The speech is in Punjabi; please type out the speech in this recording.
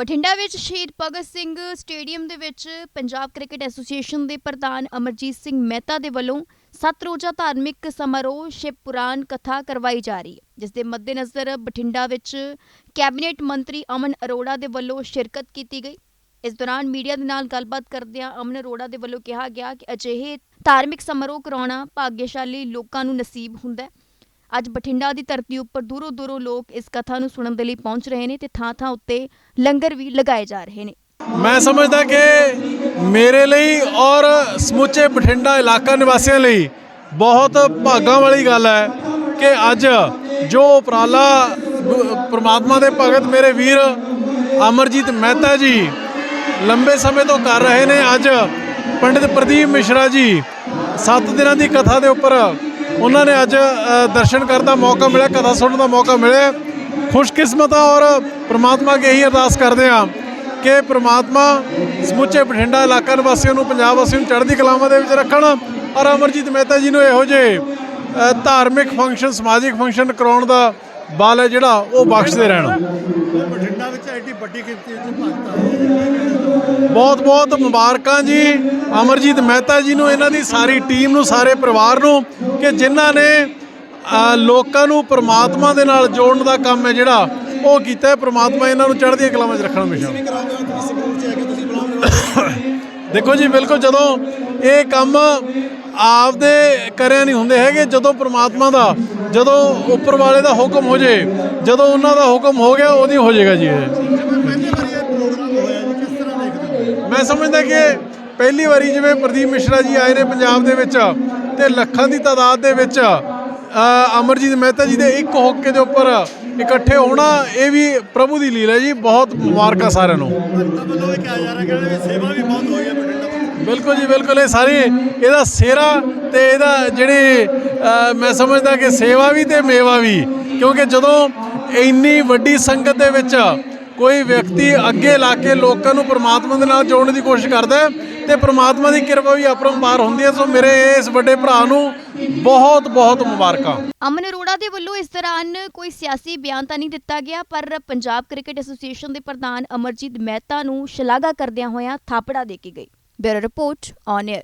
ਬਠਿੰਡਾ ਵਿੱਚ ਸ਼ਹੀਦ ਭਗਤ ਸਿੰਘ ਸਟੇਡੀਅਮ ਦੇ ਵਿੱਚ ਪੰਜਾਬ ਕ੍ਰਿਕਟ ਐਸੋਸੀਏਸ਼ਨ ਦੇ ਪ੍ਰਧਾਨ ਅਮਰਜੀਤ ਸਿੰਘ ਮਹਿਤਾ ਦੇ ਵੱਲੋਂ ਸੱਤ ਰੋਜ਼ਾ ਧਾਰਮਿਕ ਸਮਾਰੋਹ ਸ਼ਿਵ ਪੁਰਾਣ ਕਥਾ ਕਰਵਾਈ ਜਾ ਰਹੀ ਹੈ, ਜਿਸ ਦੇ ਮੱਦੇਨਜ਼ਰ ਬਠਿੰਡਾ ਵਿੱਚ ਕੈਬਨਿਟ ਮੰਤਰੀ ਅਮਨ ਅਰੋੜਾ ਦੇ ਵੱਲੋਂ ਸ਼ਿਰਕਤ ਕੀਤੀ ਗਈ। ਇਸ ਦੌਰਾਨ ਮੀਡੀਆ ਦੇ ਨਾਲ ਗੱਲਬਾਤ ਕਰਦਿਆਂ ਅਮਨ ਅਰੋੜਾ ਦੇ ਵੱਲੋਂ ਕਿਹਾ ਗਿਆ ਕਿ ਅਜਿਹੇ ਧਾਰਮਿਕ ਸਮਾਰੋਹ ਕਰਾਉਣਾ ਭਾਗਿਆਸ਼ਾਲੀ ਲੋਕਾਂ ਨੂੰ ਨਸੀਬ ਹੁੰਦਾ ਹੈ। ਅੱਜ ਬਠਿੰਡਾ ਦੀ ਧਰਤੀ ਉੱਪਰ ਦੂਰੋਂ ਦੂਰੋਂ ਲੋਕ ਇਸ ਕਥਾ ਨੂੰ ਸੁਣਨ ਦੇ ਲਈ ਪਹੁੰਚ ਰਹੇ ਨੇ ਤੇ ਥਾਂ-ਥਾਂ ਉੱਤੇ ਲੰਗਰ ਵੀ ਲਗਾਏ ਜਾ ਰਹੇ ਨੇ। ਮੈਂ ਸਮਝਦਾ ਕਿ ਮੇਰੇ ਲਈ ਔਰ ਸਮੁੱਚੇ ਬਠਿੰਡਾ ਇਲਾਕਾ ਨਿਵਾਸੀਆਂ ਲਈ ਬਹੁਤ ਭਾਗਾਂ ਵਾਲੀ ਗੱਲ ਹੈ ਕਿ ਅੱਜ ਜੋ ਉਪਰਾਲਾ ਗੁ- ਪ੍ਰਮਾਤਮਾ ਦੇ ਭਗਤ ਮੇਰੇ ਵੀਰ ਅਮਰਜੀਤ ਮਹਿਤਾ ਜੀ ਲੰਬੇ ਸਮੇਂ ਤੋਂ ਕਰ ਰਹੇ ਨੇ, ਅੱਜ ਪੰਡਿਤ ਪ੍ਰਦੀਪ ਮਿਸ਼ਰਾ ਜੀ 7 ਦਿਨਾਂ ਦੀ ਕਥਾ ਦੇ ਉੱਪਰ ਉਹਨਾਂ ਨੇ ਅੱਜ ਦਰਸ਼ਨ ਕਰਨ ਦਾ ਮੌਕਾ ਮਿਲਿਆ ਕਥਾ ਸੁਣਨ ਦਾ ਮੌਕਾ ਮਿਲਿਆ। ਖੁਸ਼ਕਿਸਮਤ ਆ ਔਰ ਪ੍ਰਮਾਤਮਾ ਅੱਗੇ ਇਹੀ ਅਰਦਾਸ ਕਰਦੇ ਆ ਕਿ ਪ੍ਰਮਾਤਮਾ ਸਮੁੱਚੇ ਬਠਿੰਡਾ ਇਲਾਕਾ ਨਿਵਾਸੀਆਂ ਨੂੰ ਪੰਜਾਬ ਵਾਸੀਆਂ ਨੂੰ ਚੜ੍ਹਦੀ ਕਲਾਵਾਂ ਦੇ ਵਿੱਚ ਰੱਖਣ ਔਰ ਅਮਰਜੀਤ ਮਹਿਤਾ ਜੀ ਨੂੰ ਇਹੋ ਜਿਹੇ ਧਾਰਮਿਕ ਫੰਕਸ਼ਨ ਸਮਾਜਿਕ ਫੰਕਸ਼ਨ ਕਰਾਉਣ ਦਾ ਬਲ ਹੈ ਜਿਹੜਾ ਉਹ ਬਖਸ਼ਦੇ ਰਹਿਣ। ਬਠਿੰਡਾ ਵਿੱਚ ਐਡੀ ਵੱਡੀ ਗਿਣਤੀ ਵਿੱਚ ਭਗਤ ਬਹੁਤ ਬਹੁਤ ਮੁਬਾਰਕਾਂ ਜੀ। ਅਮਰਜੀਤ ਮਹਿਤਾ ਜੀ ਨੂੰ ਇਹਨਾਂ ਦੀ ਸਾਰੀ ਟੀਮ ਨੂੰ ਸਾਰੇ ਪਰਿਵਾਰ ਨੂੰ ਕਿ ਜਿਨ੍ਹਾਂ ਨੇ ਲੋਕਾਂ ਨੂੰ ਪ੍ਰਮਾਤਮਾ ਦੇ ਨਾਲ ਜੋੜਨ ਦਾ ਕੰਮ ਹੈ ਜਿਹੜਾ ਉਹ ਕੀਤਾ ਹੈ। ਪ੍ਰਮਾਤਮਾ ਇਹਨਾਂ ਨੂੰ ਚੜ੍ਹਦੀਆਂ ਕਲਾਵਾਂ 'ਚ ਰੱਖਣ ਹਮੇਸ਼ਾ। ਦੇਖੋ ਜੀ ਬਿਲਕੁਲ ਜਦੋਂ ਇਹ ਕੰਮ ਆਪਦੇ ਕਰਿਆ ਨਹੀਂ ਹੁੰਦੇ ਹੈਗੇ ਜਦੋਂ ਪ੍ਰਮਾਤਮਾ ਦਾ ਜਦੋਂ ਉੱਪਰ ਵਾਲੇ ਦਾ ਹੁਕਮ ਹੋ ਜੇ ਜਦੋਂ ਉਹਨਾਂ ਦਾ ਹੁਕਮ ਹੋ ਗਿਆ ਉਹਦੀ ਹੋ ਜਾਏਗਾ ਜੀ ਇਹ। ਮੈਂ ਸਮਝਦਾ ਕਿ ਪਹਿਲੀ ਵਾਰੀ ਜਿਵੇਂ ਪ੍ਰਦੀਪ ਮਿਸ਼ਰਾ ਜੀ ਆਏ ਨੇ ਪੰਜਾਬ ਦੇ ਵਿੱਚ ਤੇ ਲੱਖਾਂ ਦੀ ਤਾਦਾਦ ਦੇ ਵਿੱਚ ਅਮਰਜੀਤ ਮਹਿਤਾ ਜੀ ਦੇ ਇੱਕ ਹੋਕੇ ਦੇ ਉੱਪਰ ਇਕੱਠੇ ਹੋਣਾ, ਇਹ ਵੀ ਪ੍ਰਭੂ ਦੀ ਲੀਲਾ ਜੀ, ਬਹੁਤ ਮੁਬਾਰਕਾਂ ਸਾਰਿਆਂ ਨੂੰ। ਬਿਲਕੁਲ ਜੀ, ਬਿਲਕੁਲ, ਇਹ ਸਾਰੇ ਇਹਦਾ ਸੇਰਾ ਤੇ ਇਹਦਾ ਜਿਹੜੇ ਮੈਂ ਸਮਝਦਾ ਕਿ ਸੇਵਾ ਵੀ ਤੇ ਮੇਵਾ ਵੀ, ਕਿਉਂਕਿ ਜਦੋਂ ਇੰਨੀ ਵੱਡੀ ਸੰਗਤ ਦੇ ਵਿੱਚ ਕੋਈ ਵਿਅਕਤੀ ਅੱਗੇ ਲਾ ਕੇ ਲੋਕਾਂ ਨੂੰ ਪ੍ਰਮਾਤਮਾ ਦੇ ਨਾਲ ਜੋੜਨ ਦੀ ਕੋਸ਼ਿਸ਼ ਕਰਦਾ ਤੇ ਪ੍ਰਮਾਤਮਾ ਦੀ ਕਿਰਪਾ ਵੀ ਅਪਰੰਪਾਰ ਹੁੰਦੀ ਹੈ। ਸੋ ਮੇਰੇ ਇਸ ਵੱਡੇ ਭਰਾ ਨੂੰ ਬਹੁਤ ਬਹੁਤ ਮੁਬਾਰਕਾਂ। ਅਮਨ ਅਰੋੜਾ ਦੇ ਵੱਲੋਂ ਇਸ ਦੌਰਾਨ ਕੋਈ ਸਿਆਸੀ ਬਿਆਨ ਤਾਂ ਨਹੀਂ ਦਿੱਤਾ ਗਿਆ, ਪਰ ਪੰਜਾਬ ਕ੍ਰਿਕਟ ਐਸੋਸੀਏਸ਼ਨ ਦੇ ਪ੍ਰਧਾਨ ਅਮਰਜੀਤ ਮਹਿਤਾ ਨੂੰ ਸ਼ਲਾਘਾ ਕਰਦਿਆਂ ਹੋਇਆਂ ਥਾਪੜਾ ਦੇ ਕੇ ਗਈ ਬਿਊਰੋ ਰਿਪੋਰਟ ਔਨ 에ਅਰ